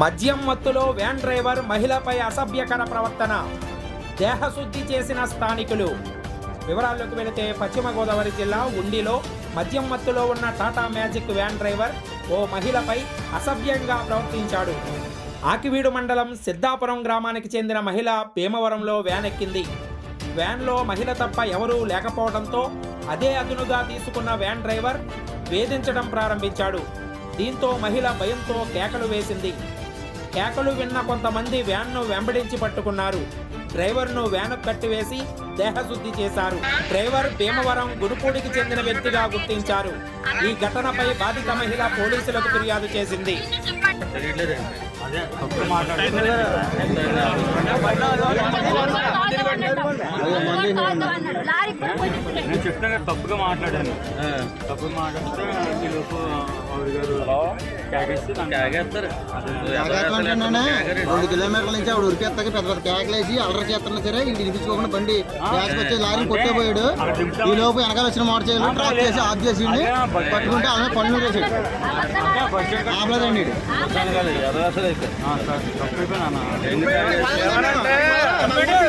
మద్యం మత్తులో van driver మహిళపై అసభ్యకర ప్రవర్తన. దేహశుద్ధి చేసిన స్థానికులు. వివరాల్లోకి వెళితే పశ్చిమ గోదావరి జిల్లా ఉండిలో మద్యం మత్తులో ఉన్న టాటా మ్యాజిక్ వ్యాన్ డ్రైవర్ ఓ మహిళపై అసభ్యంగా ప్రవర్తించాడు. ఆకివీడు మండలం సిద్ధాపురం గ్రామానికి చెందిన మహిళ భీమవరంలో వ్యాన్ ఎక్కింది. వ్యాన్లో మహిళ తప్ప ఎవరూ లేకపోవడంతో అదే అదునుగా తీసుకున్న వ్యాన్ డ్రైవర్ వేధించడం ప్రారంభించాడు. దీంతో మహిళ భయంతో కేకలు వేసింది. కేకలు విన్న కొంతమంది వ్యాన్ను వెంబడించి పట్టుకున్నారు. డ్రైవర్ను వ్యాను కట్టివేసి దేహశుద్ధి చేశారు. డ్రైవర్ భీమవరం గురుపూడికి చెందిన వ్యక్తిగా గుర్తించారు. ఈ ఘటనపై బాధిత మహిళ పోలీసులకు ఫిర్యాదు చేసింది. తప్పుగా మాట్లాడాను. తప్పుగా మాట్లాడితే రెండు కిలోమీటర్ల నుంచి ఆవిడ ఉరికేస్తాక పెద్ద పెద్ద కేకలేసి అల్లరి చేస్తున్నా సరే ఇది వినిపించుకోకుండా బండి బ్యాగ్ వచ్చి లారీ కొట్టేపోయాడు. ఈ లోపు వెనకాల వచ్చిన మోటార్ సైకిల్ ట్రాక్ చేసి ఆఫ్ చేసి పట్టుకుంటే ఆమె స్టాండ్ కాడ ఆపలేదండి అయితే